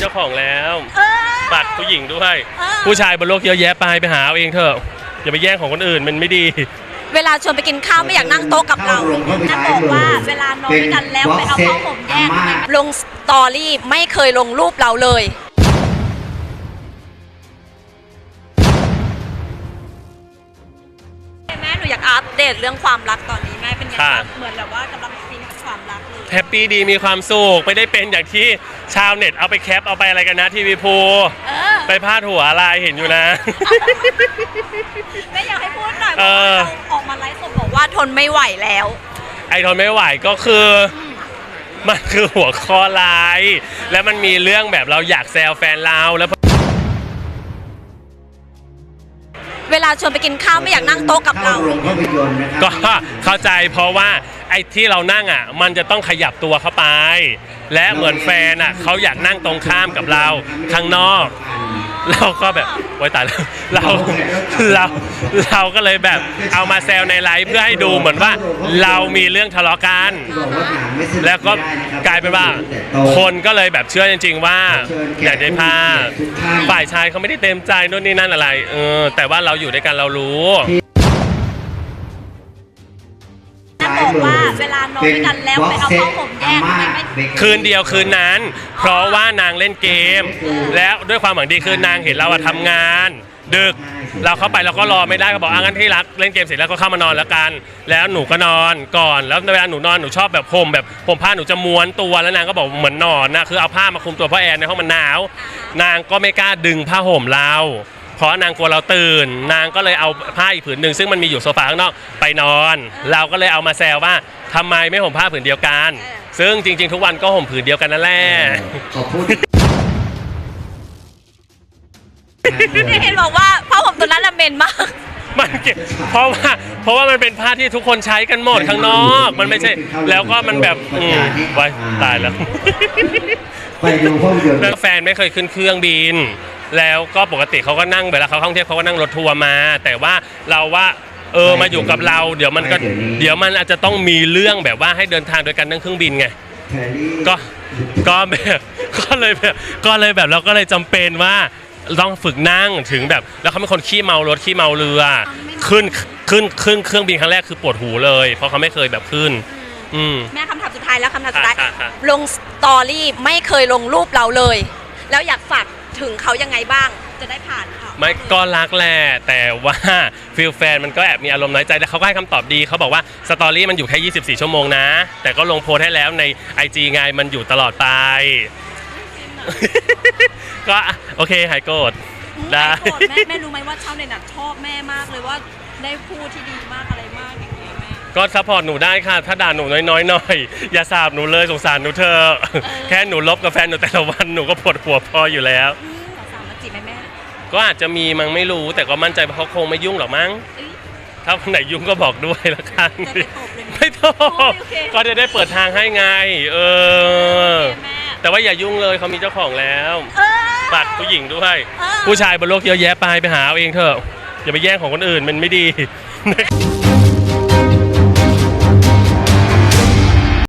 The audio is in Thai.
เจ้าของแล้วเออบัตรผู้หญิงด้วย เออ ผู้ชายบนโลกเยอะแยะไปไปหาเอาเองเถอะอย่าไปแย่งของคนอื่นมันไม่ดี เวลาชวนไปกินข้าวไม่อยากนั่งโต๊ะกับเรานั่นบอกว่าเวลานอนด้วยกันแล้วไปเอาผ้าห่มแยกลงสตอรี่ไม่เคยลงรูปเราเลย แม่หนูอยากอัปเดตเรื่องความรักตอนนี้แม่เป็นไงค่ะบ้างเหมือนแบบว่ากำลัง แฮปปี้ดีมีความสุขไม่ได้เป็นอย่างที่ชาวเน็ตเอาไปแคปเอาไปอะไรกันนะทีวีพูเออไปพาดหัวอะไรเห็นอยู่นะแม่อยากให้พูดหน่อยเพเอราะว่าอ เราออกมาไลฟ์สดบอกว่าทนไม่ไหวแล้ว ไอทนไม่ไหวก็คือ มันคือหัวข้อไลน์แล้วมันมีเรื่องแบบเราอยากแซวแฟนเราแล้ว เวลาชวนไปกินข้าวไม่อยากนั่งโต๊ะกับเรา ก็เข้าใจเพราะว่าไอ้ที่เรานั่งอะ มันจะต้องขยับตัวเข้าไป และเหมือนแฟนอะเขาอยากนั่งตรงข้ามกับเราข้างนอก เราก็แบบโอ๊ยตายแล้วเราเราเราก็เลยแบบเอามาแซวในไลฟ์เพื่อให้ดูเหมือนว่าเรามีเรื่องทะเลาะกันบอกว่าหนังไม่สนุแล้วก็ไม่ได้ะครับกลายเป็นว่าแต่โตคนก็เลยแบบเชื่อจริง ๆ ว่าเชิญแขกอยากได้ผ้าทุกท่านฝ่ายชายเขาไม่ได้เต็มใจโน่นนี่นั่นอะไรเออแต่ว่าเราอยู่ด้วยกันเรารู้แบอกว่าเวลานอนด้วยกันแล้วไปเอาผ้าห่มแยกไม่ไม่ คืนเดียวคืนนั้น เพราะว่านางเล่นเกม แล้วด้วยความหวังดีคือนางเห็นเราอะทำงาน ดึกเราเข้าไปเราก็รอไม่ได้ก็บอกอะงั้นที่รักเล่นเกมเสร็จแล้วก็เข้ามานอนแล้วกัน แล้วหนูก็นอนก่อนแล้วเวลาหนูนอนหนูชอบแบบห่มแบบห่มผ้าหนูจะม้วนตัวแล้วนางก็บอกเหมือนนอนนะคือเอาผ้ามาคลุมตัวเพราะแอร์ในห้องมันหนาว นางก็ไม่กล้าดึงผ้าห่มเรา เพราะนางกลัวเราตื่น นางก็เลยเอาผ้าอีกผืนหนึ่งซึ่งมันมีอยู่โซฟาข้างนอกไปนอน เราก็เลยเอามาแซวว่าทำไมไม่ห่มผ้าผืนเดียวกัน ซึ่งจริง ๆ ทุกวันก็ห่มผืนเดียวกันนั่นแหละ ขอพูดเห็นบอกว่าผ้าห่มตัวนั้นละเหม็นมาก มันเก็บเพราะว่าเพราะว่ามันเป็นผ้าที่ทุกคนใช้กันหมดข้างนอก มันไม่ใช่ แล้วก็มันแบบอืมไว้ตายแล้ว ไปดูภาพยนตร์แล้วแฟนไม่เคยขึ้นเครื่องบิน แล้วก็ปกติเขาก็นั่งเวลาเขาท่องเที่ยวเขาก็นั่งรถทัวร์มา แต่ว่าเราว่าเออมาอยู่กับเรา เดี๋ยวมันก็ เดี๋ยวมันอาจจะต้องมีเรื่องแบบว่าให้เดินทางโดยการนั่งเครื่องบินไงแพรรี่ก็ก็แบบก็เลยแบบก็เลยแบบเราก็เลยจำเป็นว่า ต้องฝึกนั่งถึงแบบ แล้วเขาเป็นคนขี้เมารถขี้เมาเรือขึ้นขึ้นขึ้นเครื่องบินครั้งแรกคือปวดหูเลย เพราะเขาไม่เคยแบบขึ้น อืม แม่คำถามสุดท้ายแล้วคำถามสุดท้ายค่ะค่ะ ลงสตอรี่ไม่เคยลงรูปเราเลย แล้วอยากฝากถึงเขายังไงบ้าง จะได้ผ่านค่ะไม่ก็รักแหละแต่ว่าฟิลแฟนมันก็แอบมีอารมณ์น้อยใจแต่เขาก็ให้คำตอบดีเขาบอกว่าสตอรี่มันอยู่แค่ 24 ชั่วโมงนะ แต่ก็ลงโพสต์ให้แล้วใน IG ไงมันอยู่ตลอดไป ก็อะโอเคหายโกรธ ได้ โกรธแม่แม่รู้ไหมว่าชาวเน็ตน่ะชอบแม่มากเลยว่าได้พูดที่ดีมากอะไรมากอย่างนี้แม่ ก็ซัพพอร์ตหนูได้ค่ะ ถ้าด่าหนูน้อยๆหน่อย อย่าสาบหนูเลยสงสารหนูเธอะแค่หนูลบกับแฟนหนูแต่ละวันหนูก็ปวดหัวพออยู่แล้ว อืมสาวๆมาจีบไหมแม่ก็อาจจะมีมั้งไม่รู้ แต่ก็มั่นใจว่าเขาคงไม่ยุ่งหรอกมั้ง เอ้ย ถ้าคนไหนยุ่งก็บอกด้วยละกันจะไปตบเลยไหมไม่ตบโอเค ก็จะได้เปิดทางให้ไง เออแม่แต่ว่าอย่ายุ่งเลยเขามีเจ้าของแล้ว เออ บัตรผู้หญิงด้วย เออ ผู้ชายบนโลกเยอะแยะไปไปหาเอาเองเถอะ อย่าไปแย่งของคนอื่นมันไม่ดี